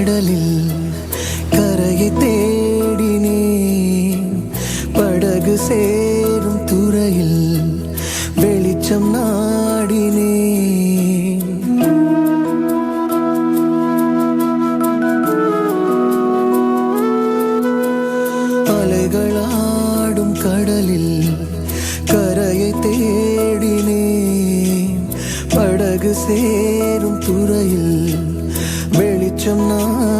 கடலில் கரையை தேடினே படகு சேரும் துறையில் வெளிச்சம் நாடினே. அலைகளாடும் கடலில் கரையை தேடினே படகு சேரும் துறையில் Chumna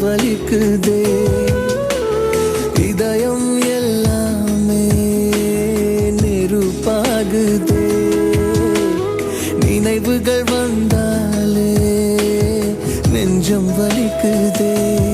வலிக்குதே. இதயம் எல்லாமே நெருப்பாகுதே. நினைவுகள் வந்தாலே நெஞ்சம் வலிக்குதே.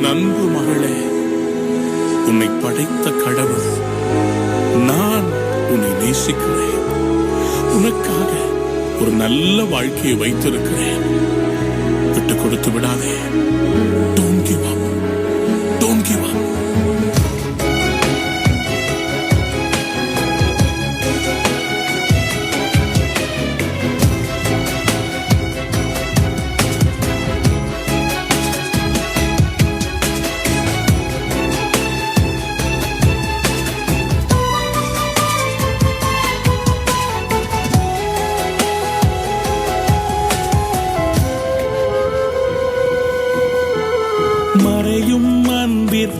என் அன்பு மகளே உன்னை படைத்த கடவுள் நான் உன்னை நேசிக்கிறேன். உனக்காக ஒரு நல்ல வாழ்க்கையை வைத்திருக்கிறேன். விட்டு கொடுத்து விடாதே. டோன்ட் கிவ்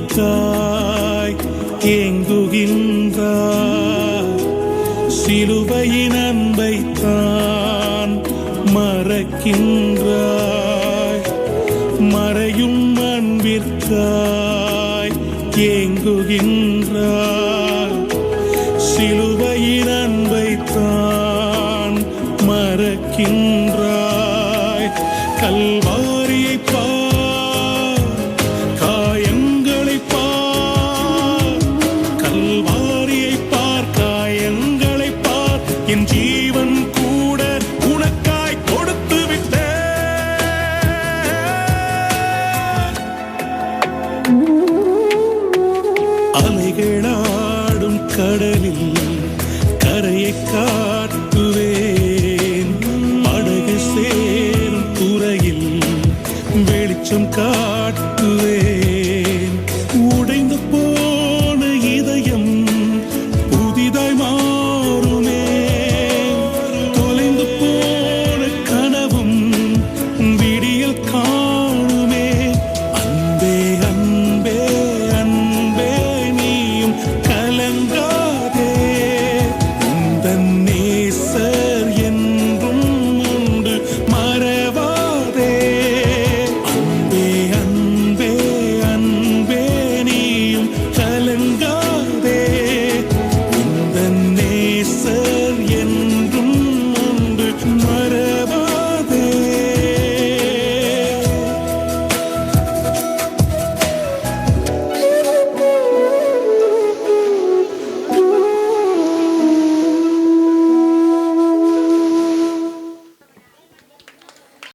அன்பிற்காய் ஏங்குகின்றார் சிலுவையின் அன்பைத்தான் மறக்கின்றாய். மறையும் அன்பிற்காய் ஏங்குகின்றாய். சிலுவையின் அன்பைத்தான் மறக்கின்றாய். கல்வா எழாடும் கடலில் கரையை காட்டுவேன். படகு சேரும் துறையில் வெளிச்சம் காட்டுவேன்.